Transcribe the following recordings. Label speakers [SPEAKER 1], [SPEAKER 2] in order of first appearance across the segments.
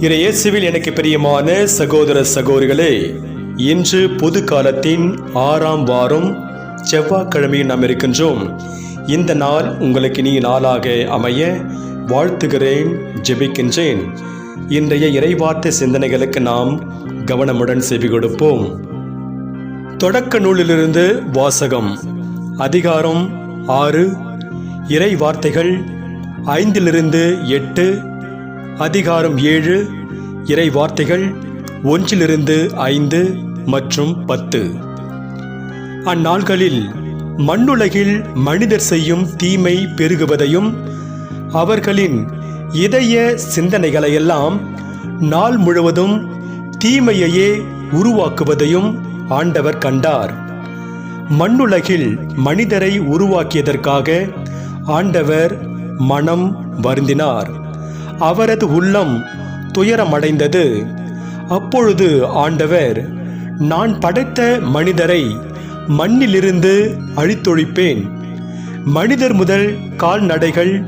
[SPEAKER 1] இயேசுவில் எனக்கு பிரியமான சகோதர சகோதரிகளே இன்று பொது காலத்தின் ஆறாம் வாரம் செவ்வாய்க்கிழமையில் நாம் இருக்கின்றோம். இந்த நாள் உங்களுக்கு இனி நாளாக அமைய வாழ்த்துகிறேன் ஜெபிக்கின்றேன். இன்றைய இறைவார்த்தை சிந்தனைகளுக்கு நாம் கவனமுடன் செவி கொடுப்போம். தொடக்க நூலிலிருந்து வாசகம் அதிகாரம் ஆறு இறை வார்த்தைகள் ஐந்திலிருந்து எட்டு அதிகாரம் ஏழு இறை வார்த்தைகள் ஒன்றிலிருந்து ஐந்து மற்றும் பத்து. அந்நாள்களில் மண்ணுலகில் மனிதர் செய்யும் தீமை பெருகுவதையும் அவர்களின் இதய சிந்தனைகளையெல்லாம் நாள் முழுவதும் தீமையையே உருவாக்குவதையும் ஆண்டவர் கண்டார். மண்ணுலகில் மனிதரை உருவாக்கியதற்காக ஆண்டவர் மனம் வருந்தினார். அவரது உள்ளம் துயரமடைந்தது. அப்பொழுது ஆண்டவர் நான் படைத்த மனிதரை மண்ணிலிருந்து அழித்தொழிப்பேன். மனிதர் முதல் கால்நடைகள்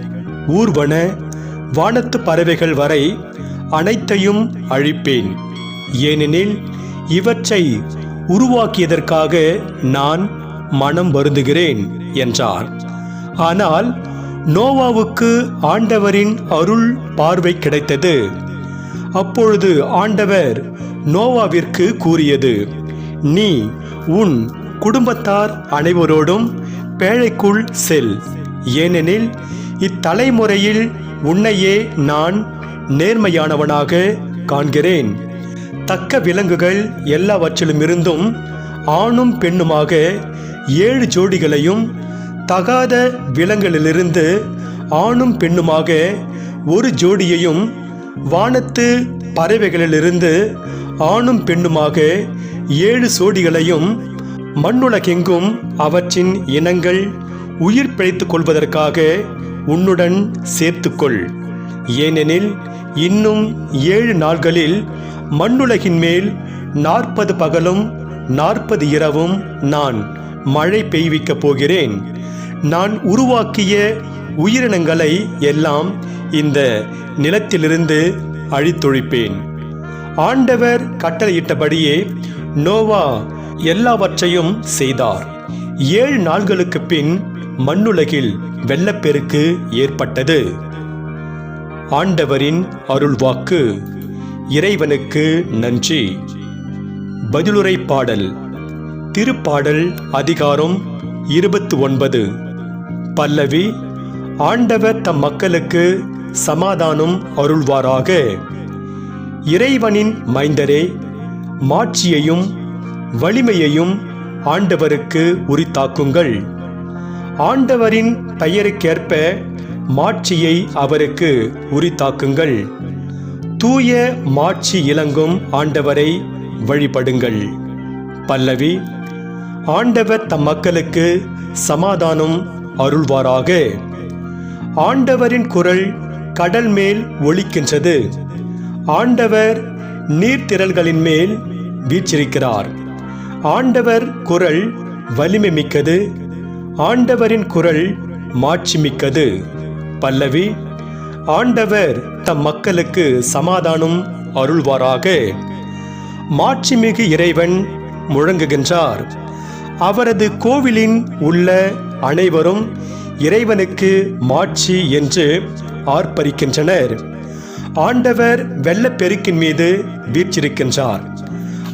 [SPEAKER 1] ஊர்வன வானத்து பறவைகள் வரை அனைத்தையும் அழிப்பேன். ஏனெனில் இவற்றை உருவாக்கியதற்காக நான் மனம் வருந்துகிறேன் என்றார். ஆனால் நோவாவுக்கு ஆண்டவரின் அருள் பார்வை கிடைத்தது. அப்பொழுது ஆண்டவர் நோவாவிற்கு கூறியது நீ உன் குடும்பத்தார் அனைவரோடும் பேழைக்குள் செல். ஏனெனில் இத்தலைமுறையில் உன்னையே நான் நேர்மையானவனாக காண்கிறேன். தக்க விலங்குகள் எல்லாவற்றிலுமிருந்தும் ஆணும் பெண்ணுமாக ஏழு ஜோடிகளையும் தகாத விலங்குகளிலிருந்து ஆணும் பெண்ணுமாக ஒரு ஜோடியையும் வானத்து பறவைகளிலிருந்து ஆணும் பெண்ணுமாக ஏழு சோடிகளையும் மண்ணுலகெங்கும் அவற்றின் இனங்கள் உயிர் பிழைத்துக் கொள்வதற்காக உன்னுடன் சேர்த்துக்கொள். ஏனெனில் இன்னும் ஏழு நாள்களில் மண்ணுலகின் மேல் நாற்பது பகலும் நாற்பது இரவும் நான் மழை பெய்விக்கப் போகிறேன். நான் உருவாக்கிய உயிரினங்களை எல்லாம் இந்த நிலத்திலிருந்து அழித்தொழிப்பேன். ஆண்டவர் கட்டளையிட்டபடியே நோவா எல்லாவற்றையும் செய்தார். ஏழு நாள்களுக்கு பின் மண்ணுலகில் வெள்ளப்பெருக்கு ஏற்பட்டது. ஆண்டவரின் அருள்வாக்கு இறைவனுக்கு நன்றி. பதிலுரை பாடல். திருப்பாடல் அதிகாரம் இருபத்தி ஒன்பது பல்லவி ஆண்டவர் தம் மக்களுக்கு சமாதானம் அருள்வாராக. இறைவனின் மைந்தரே மாட்சியையும் வலிமையையும் ஆண்டவருக்கு உரித்தாக்குங்கள். ஆண்டவரின் பெயருக்கேற்ப மாட்சியை அவருக்கு உரித்தாக்குங்கள். தூய மாட்சி இலங்கும் ஆண்டவரை வழிபடுங்கள். பல்லவி ஆண்டவர் தம் மக்களுக்கு சமாதானம் அருள்வாராக. ஆண்டவரின் குரல் கடல் மேல் ஒலிக்கின்றது. ஆண்டவர் நீர்த்திரள்களின் மேல் வீச்சிருக்கிறார் ஆண்டவர் குரல் வலிமை மிக்கது. ஆண்டவரின் குரல் மாட்சி மிக்கது. பல்லவி ஆண்டவர் தம் மக்களுக்கு சமாதானம் அருள்வாராக. மாட்சிமிகு இறைவன் முழங்குகின்றார். அவரது கோவிலின் உள்ள அனைவரும் இறைவனுக்கு மாட்சி என்று ஆர்ப்பரிக்கின்றனர். ஆண்டவர் வெள்ளப்பெருக்கின் மீது வீற்றிருக்கின்றார்.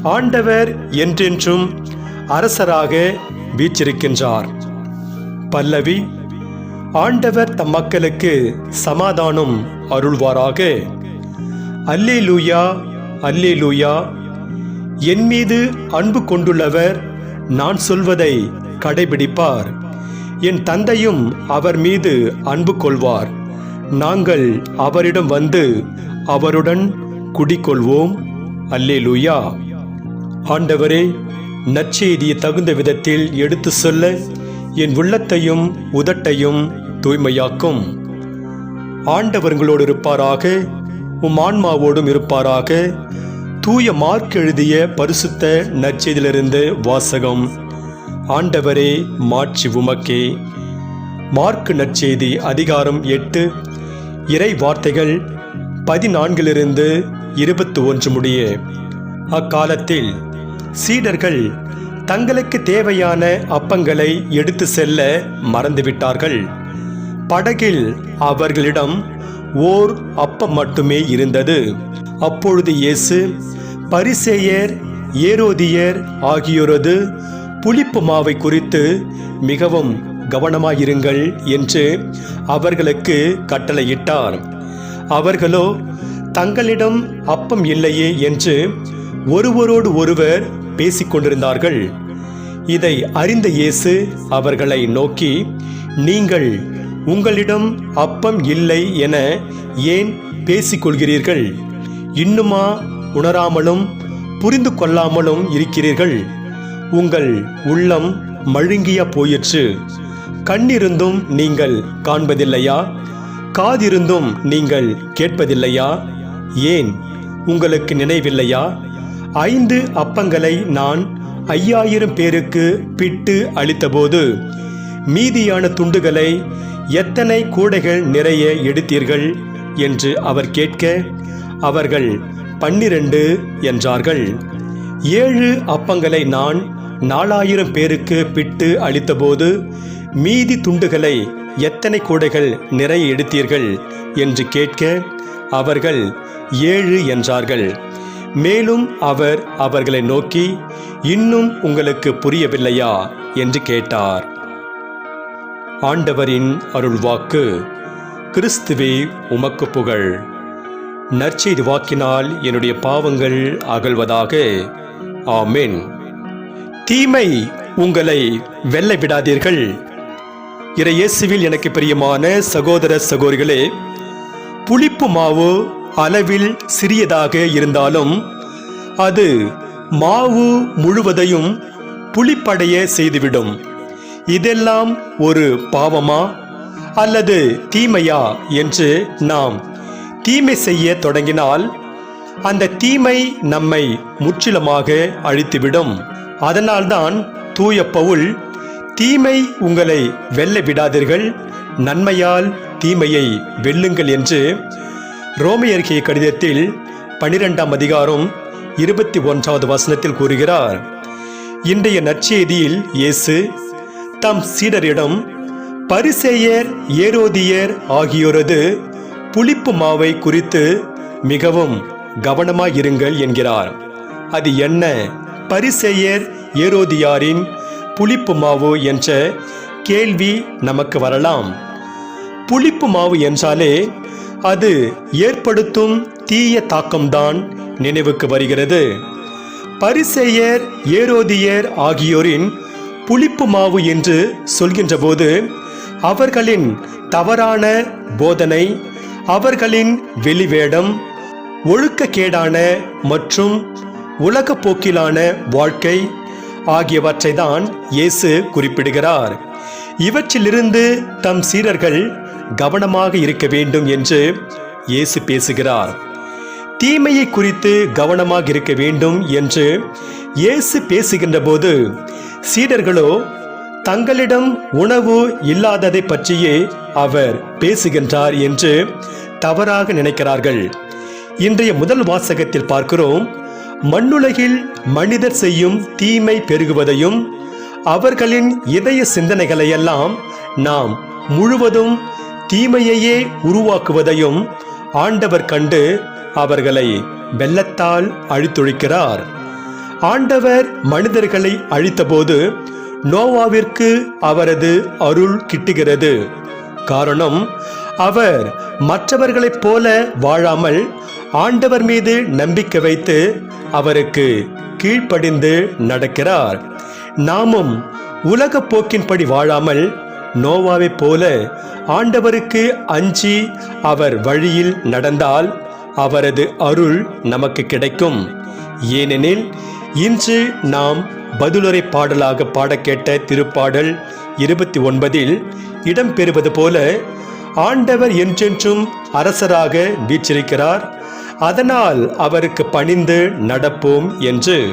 [SPEAKER 1] ஆண்டவர் என்றென்றும் அரசராக வீற்றிருக்கின்றார். பல்லவி ஆண்டவர் தம் மக்களுக்கு சமாதானம் அருள்வாராக. அல்லேலூயா அல்லேலூயா. என் மீது அன்பு கொண்டுள்ளவர் நான் சொல்வதை கடைபிடிப்பார். என் தந்தையும் அவர் மீது அன்பு கொள்வார். நாங்கள் அவரிடம் வந்து அவருடன் குடிக்கொள்வோம் அல்லேலூயா. ஆண்டவரே நற்செய்தியை தகுந்த விதத்தில் எடுத்து சொல்ல என் உள்ளத்தையும் உதட்டையும் தூய்மையாக்கும். ஆண்டவர்களோடு இருப்பாராக உம் ஆன்மாவோடும் இருப்பாராக. தூய மார்க் எழுதிய பரிசுத்த நற்செய்தியிலிருந்து வாசகம். ஆண்டவரே மாட்சி உமக்கே. மார்க் நற்செய்தி அதிகாரம் எட்டு. இறை வார்த்தைகள் பதினான்கிலிருந்து இருபத்தி ஒன்று முடிய. அக்காலத்தில் சீடர்கள் தங்களுக்கு தேவையான அப்பங்களை எடுத்து செல்ல மறந்துவிட்டார்கள். படகில் அவர்களிடம் ஓர் அப்பம் மட்டுமே இருந்தது. அப்பொழுது இயேசு பரிசேயர் ஏரோதியர் ஆகியோரது புளிப்பு மாவை குறித்து மிகவும் கவனமாயிருங்கள் என்று அவர்களுக்கு கட்டளையிட்டார். அவர்களோ தங்களிடம் அப்பம் இல்லையே என்று ஒருவரோடு ஒருவர் பேசிக்கொண்டிருந்தார்கள். இதை அறிந்த இயேசு அவர்களை நோக்கி நீங்கள் உங்களிடம் அப்பம் இல்லை என ஏன் பேசிக்கொள்கிறீர்கள்? இன்னுமா உணராமலும் புரிந்து கொள்ளாமலும் இருக்கிறீர்கள்? உங்கள் உள்ளம் மழுங்கிய போயிற்று. கண்ணிருந்தும் நீங்கள் காண்பதில்லையா? காதிருந்தும் நீங்கள் கேட்பதில்லையா? ஏன் உங்களுக்கு நினைவில்லையா? ஐந்து அப்பங்களை நான் ஐயாயிரம் பேருக்கு பிட்டு அளித்தபோது மீதியான துண்டுகளை எத்தனை கூடைகள் நிறைய எடுத்தீர்கள்? என்று அவர் கேட்க அவர்கள் பன்னிரண்டு என்றார்கள். ஏழு அப்பங்களை நான் நாலாயிரம் பேருக்கு பிட்டு அளித்தபோது மீதி துண்டுகளை எத்தனை கூடைகள் நிறைய எடுத்தீர்கள் என்று கேட்க அவர்கள் ஏழு என்றார்கள். மேலும் அவர் அவர்களை நோக்கி இன்னும் உங்களுக்கு புரியவில்லையா என்று கேட்டார். ஆண்டவரின் அருள்வாக்கு கிறிஸ்துவே உமக்கு புகழ். நற்செய்தி வாக்கினால் என்னுடைய பாவங்கள் அகழ்வதாக. ஆமேன். தீமை உங்களை வெல்ல விடாதீர்கள் இறையேசுவில் எனக்கு பிரியமான சகோதர சகோதரிகளே புளிப்பு மாவு அளவில் சிறியதாக இருந்தாலும் அது மாவு முழுவதையும் புளிப்படைய செய்துவிடும். இதெல்லாம் ஒரு பாவமா அல்லது தீமையா என்று நாம் தீமை செய்ய தொடங்கினால் அந்த தீமை நம்மை முற்றிலுமாக அழித்துவிடும். அதனால்தான் தூய பவுல் தீமை உங்களை வெல்ல விடாதீர்கள் நன்மையால் தீமையை வெல்லுங்கள் என்று ரோமையர்கிய கடிதத்தில் பனிரெண்டாம் அதிகாரம் இருபத்தி ஒன்றாவது வசனத்தில் கூறுகிறார். இன்றைய நற்செய்தியில் இயேசு தம் சீடரிடம் பரிசேயர் ஏரோதியர் ஆகியோரது புளிப்பு மாவை குறித்து மிகவும் கவனமாயிருங்கள் என்கிறார். அது என்ன? பரிசெயர் ஏரோதியாரின் புளிப்பு மாவு என்ற கேள்வி நமக்கு வரலாம். புளிப்பு மாவு என்றாலே அது ஏற்படுத்தும் தீய தாக்கம்தான் நினைவுக்கு வருகிறது. பரிசெயர் ஏரோதியர் ஆகியோரின் புளிப்பு மாவு என்று சொல்கின்றபோது அவர்களின் தவறான போதனை அவர்களின் வெளிவேடம் ஒழுக்கக்கேடான மற்றும் உலகப்போக்கிலான வாழ்க்கை ஆகியவற்றை தான் இயேசு குறிப்பிடுகிறார். இவற்றிலிருந்து தம் சீரர்கள் கவனமாக இருக்க வேண்டும் என்று இயேசு பேசுகிறார். தீமையை குறித்து கவனமாக இருக்க வேண்டும் என்று இயேசு பேசுகின்ற போது சீடர்களோ தங்களிடம் உணவு இல்லாததை பற்றியே அவர் பேசுகின்றார் என்று தவறாக நினைக்கிறார்கள். இன்றைய முதல் வாசகத்தில் பார்க்கிறோம். மண்ணுலகில் மனிதர் செய்யும் தீமை பெருகுவதையும் அவர்களின் இதய சிந்தனைகளையெல்லாம் நாம் முழுவதும் தீமையையே உருவாக்குவதையும் ஆண்டவர் கண்டு அவர்களை வெள்ளத்தால் அழித்தொழிக்கிறார். ஆண்டவர் மனிதர்களை அழித்தபோது நோவாவிற்கு அவரது அருள் கிட்டுகிறது. காரணம் அவர் மற்றவர்களைப் போல வாழாமல் ஆண்டவர் மீது நம்பிக்கை வைத்து அவருக்கு கீழ்ப்படிந்து நடக்கிறார். நாமும் உலக போக்கின்படி வாழாமல் நோவாவைப் போல ஆண்டவருக்கு அஞ்சி அவர் வழியில் நடந்தால் அவரது அருள் நமக்கு கிடைக்கும். ஏனெனில் இன்று நாம் பதிலுரை பாடலாக பாடக் கேட்ட திருப்பாடல் இருபத்தி ஒன்பதில் இடம்பெறுவது போல ஆண்டவர் என்றென்றும் அரசராக வீற்றிருக்கிறார். அதனால் அவருக்கு பணிந்து நடப்போம் என்று.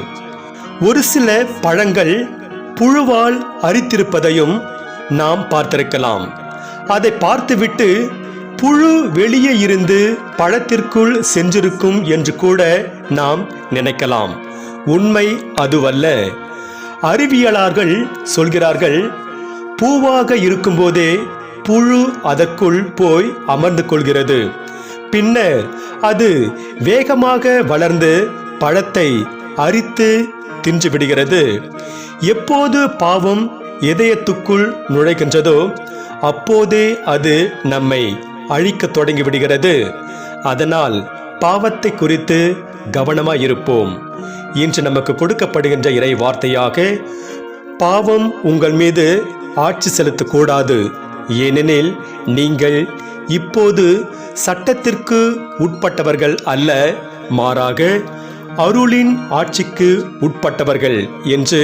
[SPEAKER 1] ஒரு சில பழங்கள் புழுவால் அரித்திருப்பதையும் நாம் பார்த்திருக்கலாம். அதை பார்த்துவிட்டு புழு வெளியே இருந்து பழத்திற்குள் சென்றிருக்கும் என்று கூட நாம் நினைக்கலாம். உண்மை அதுவல்ல. அறிவியலாளர்கள் சொல்கிறார்கள் பூவாக இருக்கும்போதே புழு அதற்குள் போய் அமர்ந்து கொள்கிறது. பின்னர் அது வேகமாக வளர்ந்து பழத்தை அரித்து தின்று விடுகிறது எப்போது பாவம் இதயத்துக்குள் நுழைகின்றதோ அப்போதே அது நம்மை அழிக்கத் தொடங்கிவிடுகிறது. அதனால் பாவத்தை குறித்து கவனமாக இருப்போம் இன்று நமக்கு கொடுக்கப்படுகின்ற இறை வார்த்தையாக பாவம் உங்கள் மீது ஆட்சி செலுத்தக்கூடாது. ஏனெனில் நீங்கள் இப்போது சட்டத்திற்கு உட்பட்டவர்கள் அல்ல மாறாக அருளின் ஆட்சிக்கு உட்பட்டவர்கள் என்று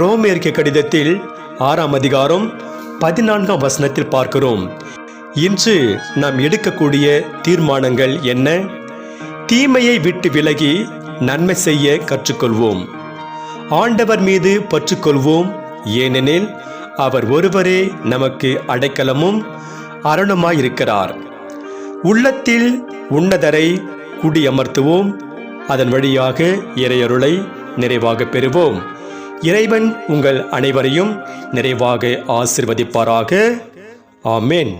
[SPEAKER 1] ரோமேற்க கடிதத்தில் ஆறாம் அதிகாரம் பதினான்காம் வசனத்தில் பார்க்கிறோம். இன்று நாம் எடுக்கக்கூடிய தீர்மானங்கள் என்ன? தீமையை விட்டு விலகி நன்மை செய்ய கற்றுக்கொள்வோம். ஆண்டவர் மீது பற்றுக்கொள்வோம். ஏனெனில் அவர் ஒருவரே நமக்கு அடைக்கலமும் அரணமாயிருக்கிறார் உள்ளத்தில் உன்னதரை குடியமர்த்துவோம். அதன் வழியாக இறையருளை நிறைவாக பெறுவோம். இறைவன் உங்கள் அனைவரையும் நிறைவாக ஆசிர்வதிப்பாராக. ஆமேன்.